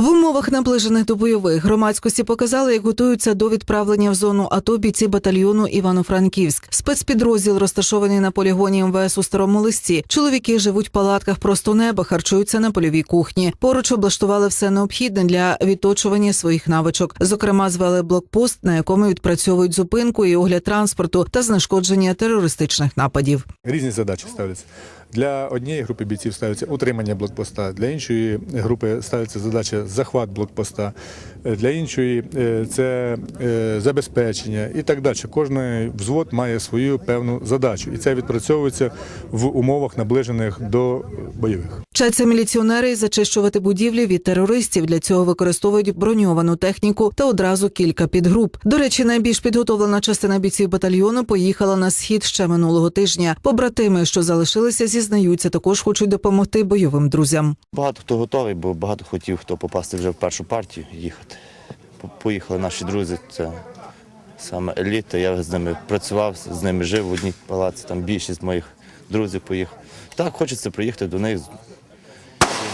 В умовах наближених до бойових громадськості показали, як готуються до відправлення в зону АТО бійці батальйону Івано-Франківськ. Спецпідрозділ розташований на полігоні МВС у Старому Листі. Чоловіки живуть в палатках просто неба, харчуються на польовій кухні. Поруч облаштували все необхідне для відточування своїх навичок. Зокрема, звели блокпост, на якому відпрацьовують зупинку і огляд транспорту та знешкодження терористичних нападів. Різні задачі ставляться. Для однієї групи бійців ставиться утримання блокпоста, для іншої групи ставиться задача захват блокпоста, е, для іншої е, це е, забезпечення і так далі. Кожен взвод має свою певну задачу, і це відпрацьовується в умовах наближених до бойових. Вчаться міліціонери зачищувати будівлі від терористів. Для цього використовують броньовану техніку та одразу кілька підгруп. До речі, найбільш підготовлена частина бійців батальйону поїхала на схід ще минулого тижня. Побратими, що залишилися, зізнаються, також хочуть допомогти бойовим друзям. Багато хто готовий, бо багато хотів хто попасти вже в першу партію їхати. Поїхали наші друзі, це саме еліта. Я з ними працював, з ними жив в одній палаці, там більшість моїх друзів поїхав. Так, хочеться приїхати до них,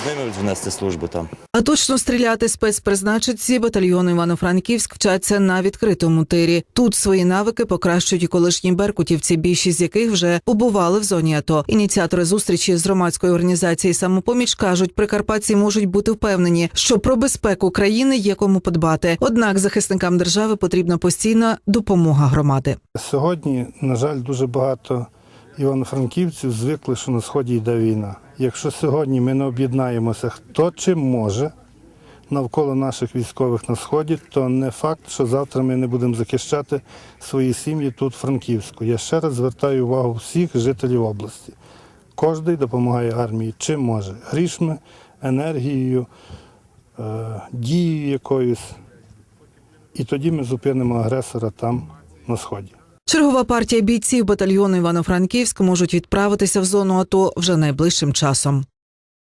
з ними внести службу там. А точно стріляти спецпризначенці батальйону Івано-Франківськ вчаться на відкритому тирі. Тут свої навики покращують і колишні беркутівці, більшість з яких вже побували в зоні АТО. Ініціатори зустрічі з громадської організації самопоміч кажуть, прикарпатці можуть бути впевнені, що про безпеку країни є кому подбати. Однак захисникам держави потрібна постійна допомога громади. Сьогодні, на жаль, дуже багато івано-франківців звикли, що на сході йде війна. Якщо сьогодні ми не об'єднаємося, хто чим може навколо наших військових на сході, то не факт, що завтра ми не будемо захищати свої сім'ї тут, Франківську. Я ще раз звертаю увагу всіх жителів області. Кожний допомагає армії чим може. Грішми, енергією, е, дією якоюсь. І тоді ми зупинимо агресора там, на сході. Чергова партія бійців батальйону Івано-Франківськ можуть відправитися в зону АТО вже найближчим часом.